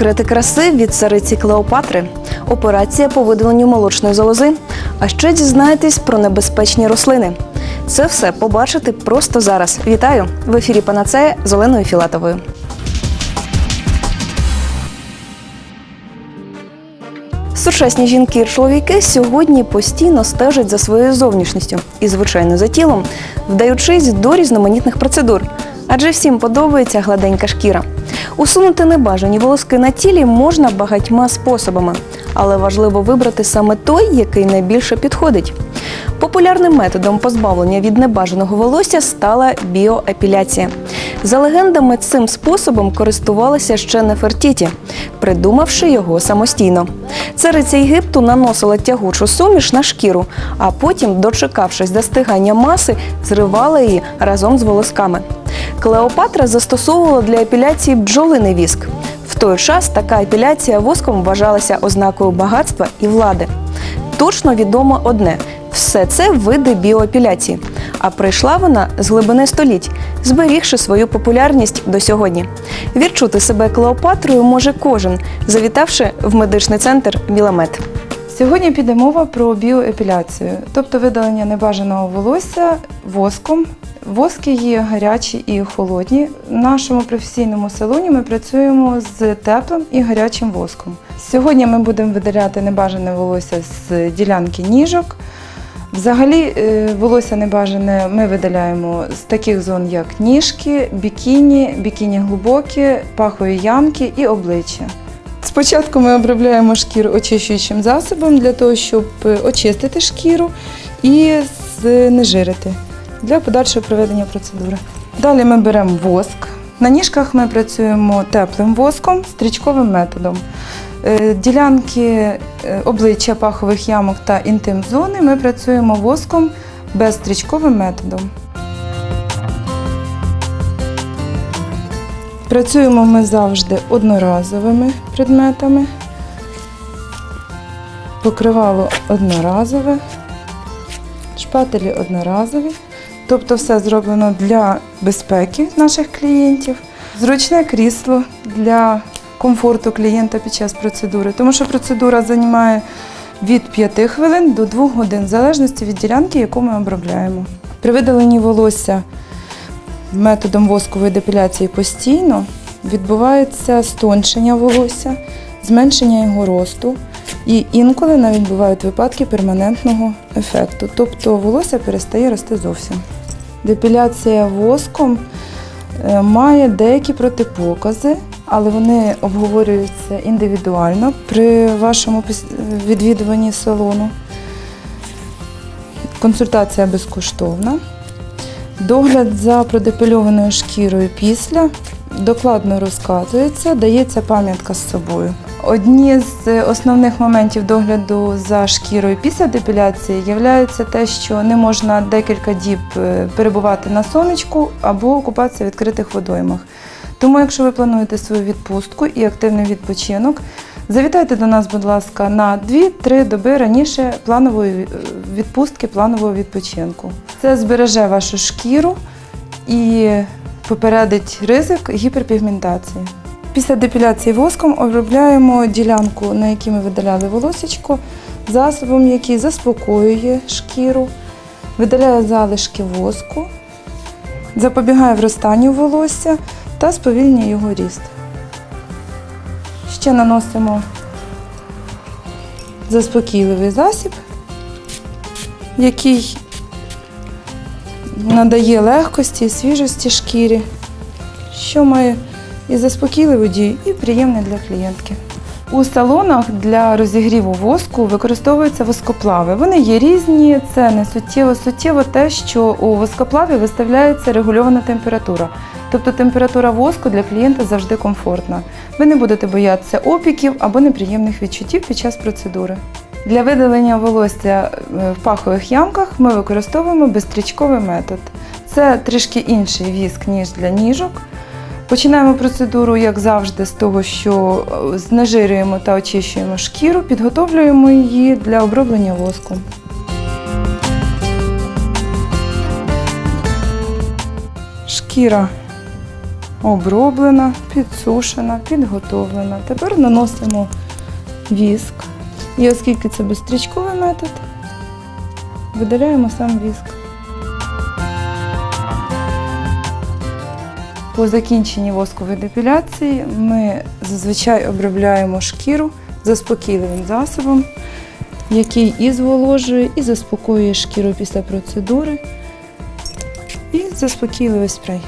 Секрети краси від цариці Клеопатри. Операція по видаленню молочної залози. А ще дізнаєтесь про небезпечні рослини. Це все побачите просто зараз. Вітаю! В ефірі Панацея з Оленою Філатовою. Сучасні жінки і чоловіки сьогодні постійно стежать за своєю зовнішністю і, звичайно, за тілом, вдаючись до різноманітних процедур. Адже всім подобається гладенька шкіра. Усунути небажані волоски на тілі можна багатьма способами, але важливо вибрати саме той, який найбільше підходить. Популярним методом позбавлення від небажаного волосся стала біоепіляція. За легендами, цим способом користувалася ще Нефертіті, придумавши його самостійно. Цариця Єгипту наносила тягучу суміш на шкіру, а потім, дочекавшись достигання маси, зривала її разом з волосками. Клеопатра застосовувала для епіляції бджолиний віск. В той час така епіляція воском вважалася ознакою багатства і влади. Точно відомо одне: все це види біоепіляції. А прийшла вона з глибини століть, зберігши свою популярність до сьогодні. Відчути себе Клеопатрою може кожен, завітавши в медичний центр Міламед. Сьогодні піде мова про біоепіляцію, тобто видалення небажаного волосся воском. Воски є гарячі і холодні. В нашому професійному салоні ми працюємо з теплим і гарячим воском. Сьогодні ми будемо видаляти небажане волосся з ділянки ніжок. Взагалі, е, волосся небажане ми видаляємо з таких зон, як ніжки, бікіні, бікіні глибокі, пахові ямки і обличчя. Спочатку ми обробляємо шкіру очищуючим засобом для того, щоб е, очистити шкіру і знежирити для подальшого проведення процедури. Далі ми беремо воск. На ніжках ми працюємо теплим воском, стрічковим методом. Е, Ділянки е, обличчя пахових ямок та інтим зони ми працюємо воском безстрічковим методом. Працюємо ми завжди одноразовими предметами. Покривало одноразове, шпателі одноразові. Тобто все зроблено для безпеки наших клієнтів. Зручне крісло для комфорту клієнта під час процедури, тому що процедура займає від 5 хвилин до 2 годин, в залежності від ділянки, яку ми обробляємо. При видаленні волосся методом воскової депіляції постійно відбувається стоншення волосся, зменшення його росту. І інколи навіть бувають випадки перманентного ефекту, тобто волосся перестає рости зовсім. Депіляція воском е, має деякі протипокази, але вони обговорюються індивідуально при вашому відвідуванні салону. Консультація безкоштовна. Догляд за продепільованою шкірою після докладно розказується, дається пам'ятка з собою. Одні з основних моментів догляду за шкірою після депіляції є те, що не можна декілька діб е, перебувати на сонечку або купатися в відкритих водоймах. Тому, якщо ви плануєте свою відпустку і активний відпочинок, завітайте до нас, будь ласка, на 2-3 доби раніше планової е, відпустки, планового відпочинку. Це збереже вашу шкіру і попередить ризик гіперпігментації. Після депіляції воском обробляємо ділянку, на якій ми видаляли волосечко, засобом, який заспокоює шкіру, видаляє залишки воску, запобігає вростанню волосся та сповільнює його ріст. Ще наносимо заспокійливий засіб, який надає легкості і свіжості шкірі, що має і заспокійливу дію, і приємне для клієнтки. У салонах для розігріву воску використовуються воскоплави. Вони є різні, це не суттєво. Суттєво те, що у воскоплаві виставляється регульована температура. Тобто температура воску для клієнта завжди комфортна. Ви не будете боятися опіків або неприємних відчуттів під час процедури. Для видалення волосся е, в пахових ямках ми використовуємо безстрічковий метод. Це трішки інший віск, ніж для ніжок. Починаємо процедуру, як завжди, з того, що е, знежирюємо та очищуємо шкіру, підготовлюємо її для оброблення воском. Шкіра оброблена, підсушена, підготовлена. Тепер наносимо віск. І оскільки це безстрічковий метод, видаляємо сам віск. По закінченні воскової депіляції ми зазвичай обробляємо шкіру заспокійливим засобом, який і зволожує, і заспокоює шкіру після процедури, і заспокійливий спрей.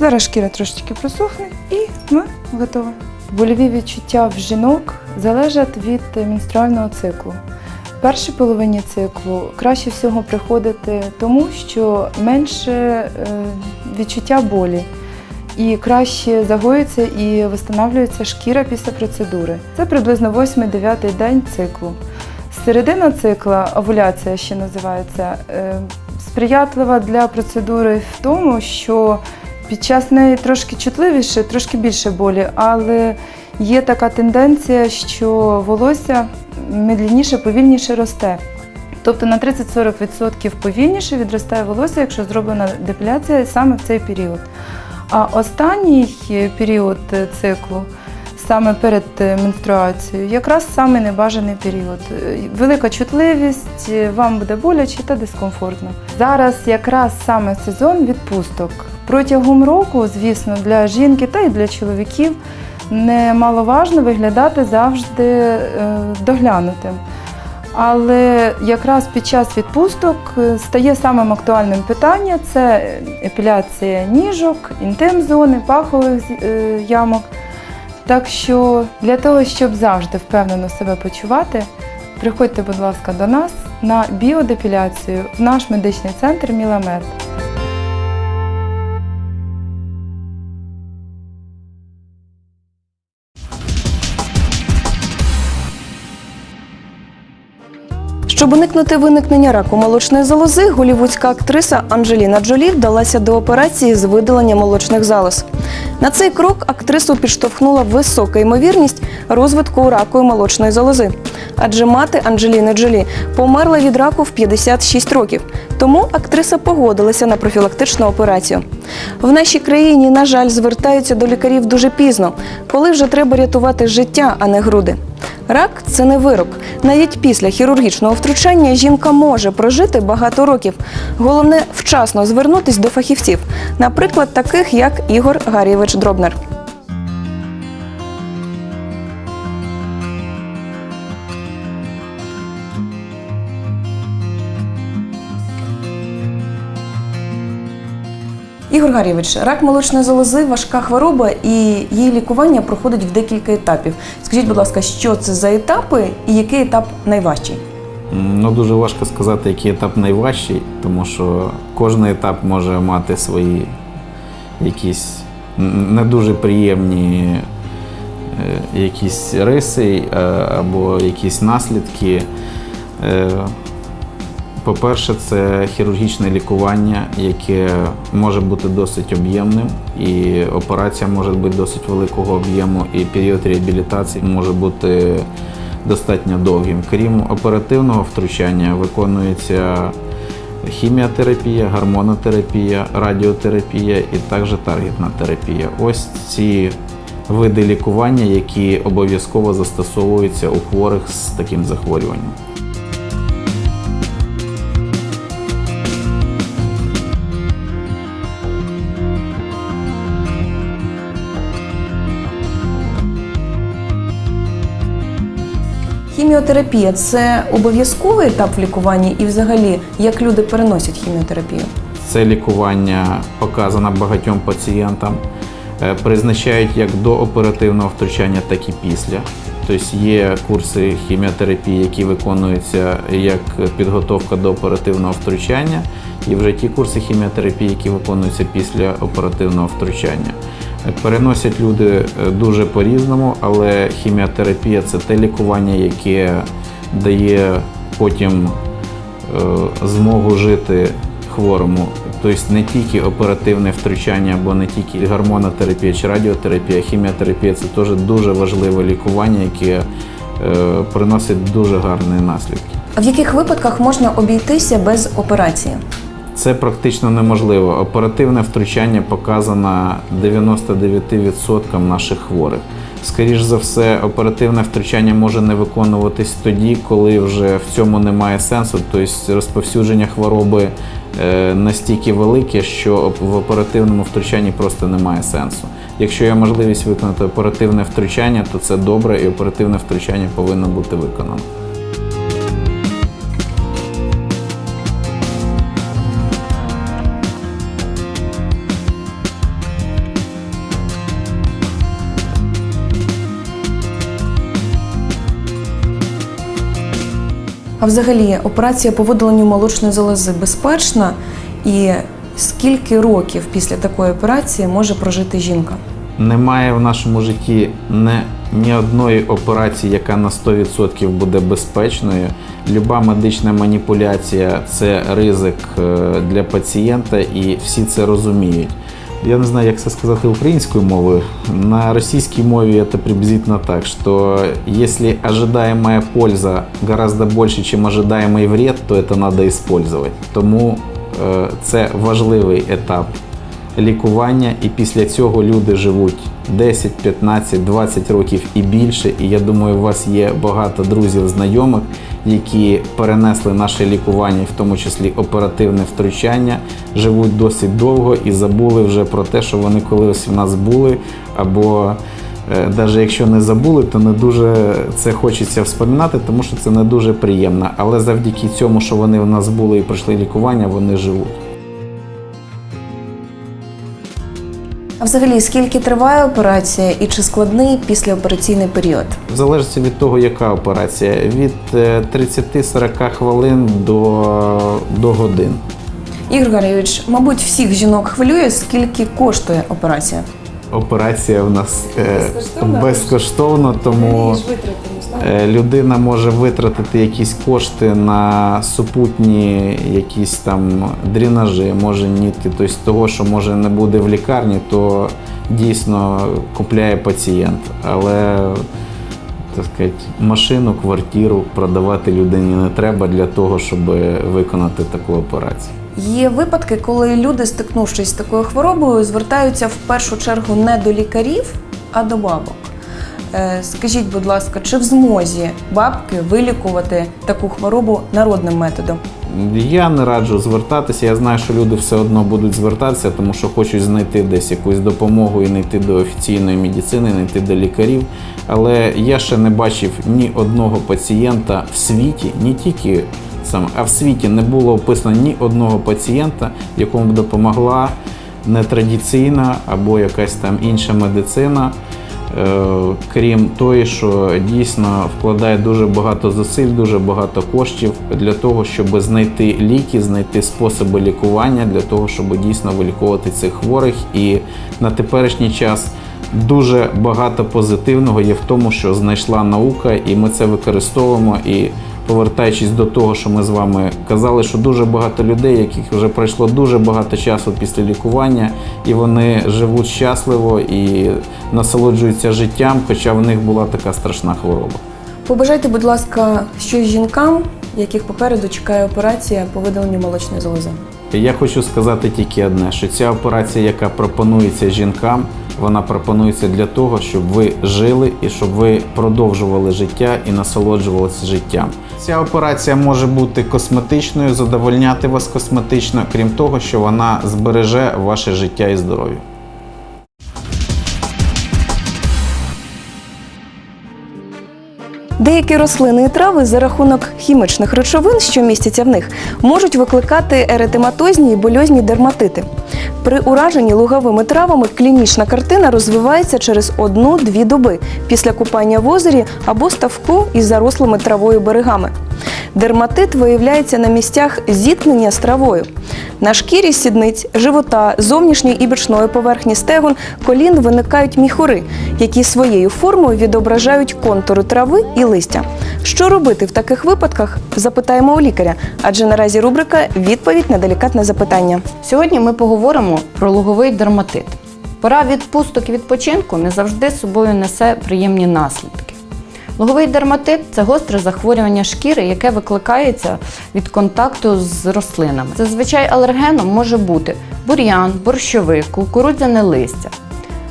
Зараз шкіра трошечки просохне і ми готові. Больові відчуття в жінок залежать від менструального циклу. В першій половині циклу краще всього приходити тому, що менше е, відчуття болі і краще загоюється і встановлюється шкіра після процедури. Це приблизно 8-9 день циклу. Середина цикла, овуляція ще називається, е, сприятлива для процедури в тому, що під час неї трошки чутливіше, трошки більше болі, але є така тенденція, що волосся медленніше, повільніше росте. Тобто на 30-40% повільніше відростає волосся, якщо зроблена депіляція саме в цей період. А останній період циклу, саме перед менструацією, якраз саме небажаний період. Велика чутливість, вам буде боляче та дискомфортно. Зараз якраз саме сезон відпусток. Протягом року, звісно, для жінки та й для чоловіків немаловажно виглядати завжди е, доглянутим. Але якраз під час відпусток е, стає самим актуальним питання це епіляція ніжок, інтим-зони, пахових е, ямок. Так що для того, щоб завжди впевнено себе почувати, приходьте, будь ласка, до нас на біодепіляцію в наш медичний центр Міламед. Щоб уникнути виникнення раку молочної залози, голівудська актриса Анджеліна Джолі вдалася до операції з видалення молочних залоз. На цей крок актрису підштовхнула висока ймовірність розвитку раку молочної залози. Адже мати Анджеліни Джолі померла від раку в 56 років. Тому актриса погодилася на профілактичну операцію. В нашій країні, на жаль, звертаються до лікарів дуже пізно, коли вже треба рятувати життя, а не груди. Рак це не вирок. Навіть після хірургічного втручання жінка може прожити багато років. Головне вчасно звернутись до фахівців, наприклад, таких як Ігор Гарєвич Дробнер. Ігор Гарєвич, рак молочної залози важка хвороба, і її лікування проходить в декілька етапів. Скажіть, будь ласка, що це за етапи і який етап найважчий? Ну, дуже важко сказати, який етап найважчий, тому що кожен етап може мати свої якісь не дуже приємні е, якісь риси е, або якісь наслідки. По-перше, це хірургічне лікування, яке може бути досить об'ємним, і операція може бути досить великого об'єму, і період реабілітації може бути достатньо довгим. Крім оперативного втручання, виконується хіміотерапія, гормонотерапія, радіотерапія і також таргетна терапія. Ось ці види лікування, які обов'язково застосовуються у хворих з таким захворюванням. Хіміотерапія це обов'язковий етап в лікуванні, і взагалі як люди переносять хіміотерапію? Це лікування показано багатьом пацієнтам. Е, Призначають як до оперативного втручання, так і після. Тобто є курси хіміотерапії, які виконуються як підготовка до оперативного втручання, і вже ті курси хіміотерапії, які виконуються після оперативного втручання. Переносять люди е, дуже по-різному, але хіміотерапія це те лікування, яке дає потім е, змогу жити хворому. Тобто не тільки оперативне втручання або не тільки гормонотерапія чи радіотерапія, хіміотерапія це теж дуже важливе лікування, яке е, приносить дуже гарні наслідки. А в яких випадках можна обійтися без операції? Це практично неможливо. Оперативне втручання показано 99% наших хворих. Скоріш за все, оперативне втручання може не виконуватись тоді, коли вже в цьому немає сенсу, тобто розповсюдження хвороби е, настільки велике, що в оперативному втручанні просто немає сенсу. Якщо є можливість виконати оперативне втручання, то це добре, і оперативне втручання повинно бути виконано. А взагалі, операція по видаленню молочної залози безпечна, і скільки років після такої операції може прожити жінка? Немає в нашому житті не, ні одної операції, яка на 100% буде безпечною. Люба медична маніпуляція це ризик е, для пацієнта, і всі це розуміють. Я не знаю, як це сказати українською мовою. На російській мові це приблизительно так, что если ожидаемая польза гораздо больше, чем ожидаемый вред, то это надо использовать. Тому е, це важливий етап лікування, і після цього люди живуть 10, 15, 20 років і більше. І я думаю, у вас є багато друзів, знайомих, які перенесли наше лікування, в тому числі оперативне втручання, живуть досить довго і забули вже про те, що вони колись в нас були, або навіть якщо не забули, то не дуже це хочеться вспоминати, тому що це не дуже приємно. Але завдяки цьому, що вони в нас були і пройшли лікування, вони живуть. А взагалі, скільки триває операція і чи складний післяопераційний період? В залежності від того, яка операція, від е, 30-40 хвилин до, до годин. Ігор Гарійович, мабуть, всіх жінок хвилює, скільки коштує операція. Операція в нас е, Безкоштовна? безкоштовна, тому е, людина може витратити якісь кошти на супутні якісь там дренажі, може нітки, тобто того, що може не буде в лікарні, то дійсно купляє пацієнт. Але так сказати, машину, квартиру продавати людині не треба для того, щоб виконати таку операцію. Є випадки, коли люди, стикнувшись з такою хворобою, звертаються в першу чергу не до лікарів, а до бабок. Е, Скажіть, будь ласка, чи в змозі бабки вилікувати таку хворобу народним методом? Я не раджу звертатися. Я знаю, що люди все одно будуть звертатися, тому що хочуть знайти десь якусь допомогу і не йти до офіційної медицини, не йти до лікарів. Але я ще не бачив ні одного пацієнта в світі, не тільки сам, а в світі не було описано ні одного пацієнта, якому б допомогла нетрадиційна або якась там інша медицина. Е, Крім тої, що дійсно вкладає дуже багато зусиль, дуже багато коштів для того, щоб знайти ліки, знайти способи лікування, для того, щоб дійсно вилікувати цих хворих. І на теперішній час дуже багато позитивного є в тому, що знайшла наука, і ми це використовуємо. І повертаючись до того, що ми з вами казали, що дуже багато людей, яких вже пройшло дуже багато часу після лікування, і вони живуть щасливо і насолоджуються життям, хоча в них була така страшна хвороба. Побажайте, будь ласка, щось жінкам, яких попереду чекає операція по видаленню молочної залози. Я хочу сказати тільки одне: що ця операція, яка пропонується жінкам, вона пропонується для того, щоб ви жили і щоб ви продовжували життя і насолоджувалися життям. Ця операція може бути косметичною, задовольняти вас косметично, крім того, що вона збереже ваше життя і здоров'я. Деякі рослини і трави за рахунок хімічних речовин, що містяться в них, можуть викликати еретематозні і больозні дерматити. При ураженні луговими травами клінічна картина розвивається через одну-дві доби після купання в озері або ставку із зарослими травою берегами. Дерматит виявляється на місцях зіткнення з травою. На шкірі сідниць, живота, зовнішньої і бічної поверхні стегон, колін виникають міхури, які своєю формою відображають контури трави і листя. Що робити в таких випадках? Запитаємо у лікаря, адже наразі рубрика Відповідь на делікатне запитання. Сьогодні ми поговоримо про луговий дерматит. Пора відпусток і відпочинку не завжди з собою несе приємні наслідки. Луговий дерматит це гостре захворювання шкіри, яке викликається від контакту з рослинами. Зазвичай алергеном може бути бур'ян, борщовик, кукурудзяне листя.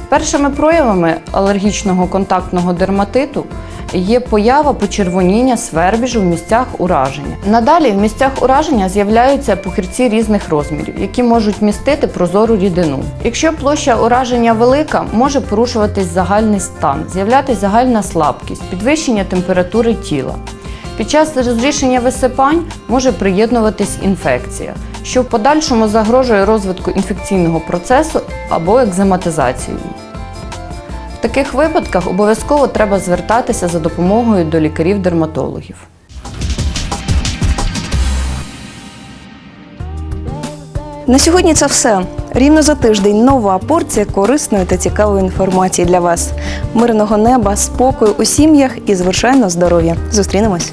Першими проявами алергічного контактного дерматиту є поява почервоніння свербіжу в місцях ураження. Надалі в місцях ураження з'являються пухирці різних розмірів, які можуть містити прозору рідину. Якщо площа ураження велика, може порушуватись загальний стан, з'являтися загальна слабкість, підвищення температури тіла. Під час розрішення висипань може приєднуватись інфекція, що в подальшому загрожує розвитку інфекційного процесу або екзематизацією. Таких випадках обов'язково треба звертатися за допомогою до лікарів-дерматологів. На сьогодні це все. Рівно за тиждень нова порція корисної та цікавої інформації для вас. Мирного неба, спокою у сім'ях і, звичайно, здоров'я. Зустрінемось.